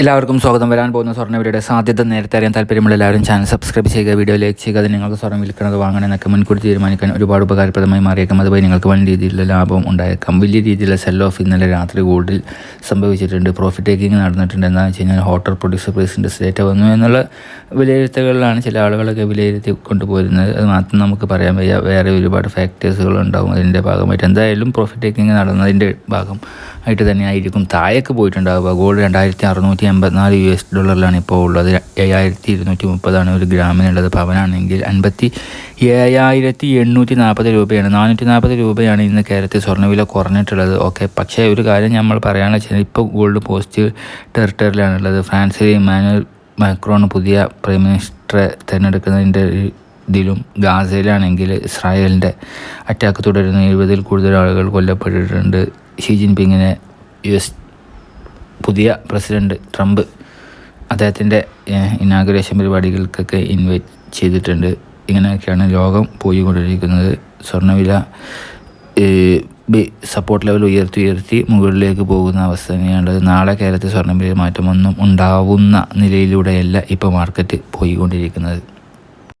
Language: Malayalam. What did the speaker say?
എല്ലാവർക്കും സ്വാഗതം. വരാൻ പോകുന്ന സ്വർണവിലയുടെ സാധ്യത നേരത്തെ അറിയാൻ താല്പര്യമുള്ള എല്ലാവരും ചാനൽ സബ്സ്ക്രൈബ് ചെയ്യുക വീഡിയോ ലൈക്ക് ചെയ്യുക അത് നിങ്ങൾക്ക് സ്വർണം വിൽക്കുന്നത് വാങ്ങണം എന്നൊക്കെ മുൻകൂട്ടി തീരുമാനിക്കാൻ ഒരുപാട് ഉപകാരപ്രദമായി മാറിയേക്കാം. അതുപോലെ നിങ്ങൾക്ക് വലിയ രീതിയിലുള്ള ലാഭം ഉണ്ടായേക്കാം. വലിയ രീതിയിലുള്ള സെൽ ഓഫ് ഇന്നലെ രാത്രി ഗോൾഡിൽ സംഭവിച്ചിട്ടുണ്ട്. പ്രോഫിറ്റ് ടേക്കിംഗ് നടന്നിട്ടുണ്ട്. എന്താണെന്ന് വെച്ച് കഴിഞ്ഞാൽ ഹോട്ടൽ പ്രൊഡ്യൂസർ പ്രൈസിന്റെ സ്റ്റേറ്റ് വന്നു എന്നുള്ള വിലയിരുത്തലുകളിലാണ് ചില ആളുകളൊക്കെ വിലയിരുത്തി കൊണ്ടുപോരുന്നത് അത് മാത്രം നമുക്ക് പറയാൻ വയ്യ. വേറെ ഒരുപാട് ഫാക്ടേഴ്സുകൾ ഉണ്ടാകും അതിന്റെ ഭാഗമായിട്ട്. എന്തായാലും പ്രോഫിറ്റ് ടേക്കിംഗ് നടന്നതിന്റെ ഭാഗം ആയിട്ട് തന്നെയായിരിക്കും. താഴേക്ക് പോയിട്ടുണ്ടാവുക. ഗോൾഡ് രണ്ടായിരത്തി അറുന്നൂറ്റി എൺപത്തിനാല് യു എസ് ഡോളറിലാണ് ഇപ്പോൾ ഉള്ളത്. ഏഴായിരത്തി ഇരുന്നൂറ്റി മുപ്പതാണ് ഒരു ഗ്രാമിനുള്ളത്. പവനാണെങ്കിൽ അൻപത്തി ഏഴായിരത്തി എണ്ണൂറ്റി നാൽപ്പത് രൂപയാണ്. നാനൂറ്റി നാൽപ്പത് രൂപയാണ് ഇന്ന് കേരളത്തിൽ സ്വർണവില കുറഞ്ഞിട്ടുള്ളത്. ഓക്കെ പക്ഷേ ഒരു കാര്യം നമ്മൾ പറയാനുള്ള വെച്ചാൽ ഇപ്പോൾ ഗോൾഡ് പോസ്റ്റ് ടെറിട്ടറിയിലാണുള്ളത് ഫ്രാൻസിൽ ഇമാനുവൽ മാക്രോൺ പുതിയ പ്രൈം മിനിസ്റ്ററെ തിരഞ്ഞെടുക്കുന്നതിന്റെ ഇതിലും ഗാസയിലാണെങ്കിൽ ഇസ്രായേലിന്റെ അറ്റാക്ക് തുടരുന്ന. എഴുപതിൽ കൂടുതൽ ആളുകൾ കൊല്ലപ്പെട്ടിട്ടുണ്ട്. ഷീ ജിൻപിങ്ങിനെ യു എസ് പുതിയ പ്രസിഡന്റ് ട്രംപ് അദ്ദേഹത്തിന്റെ ഇനാഗുറേഷൻ പരിപാടികൾക്കൊക്കെ ഇൻവൈറ്റ് ചെയ്തിട്ടുണ്ട്. ഇങ്ങനെയൊക്കെയാണ് ലോകം പോയിക്കൊണ്ടിരിക്കുന്നത്. സ്വർണവില സപ്പോർട്ട് ലെവൽ ഉയർത്തി ഉയർത്തി മുകളിലേക്ക് പോകുന്ന അവസ്ഥ തന്നെയാണുള്ളത് നാളെ കേരളത്തിൽ സ്വർണവിലയിൽ മാറ്റമൊന്നും ഉണ്ടാവുന്ന നിലയിലൂടെയല്ല ഇപ്പോൾ മാർക്കറ്റ് പോയിക്കൊണ്ടിരിക്കുന്നത്.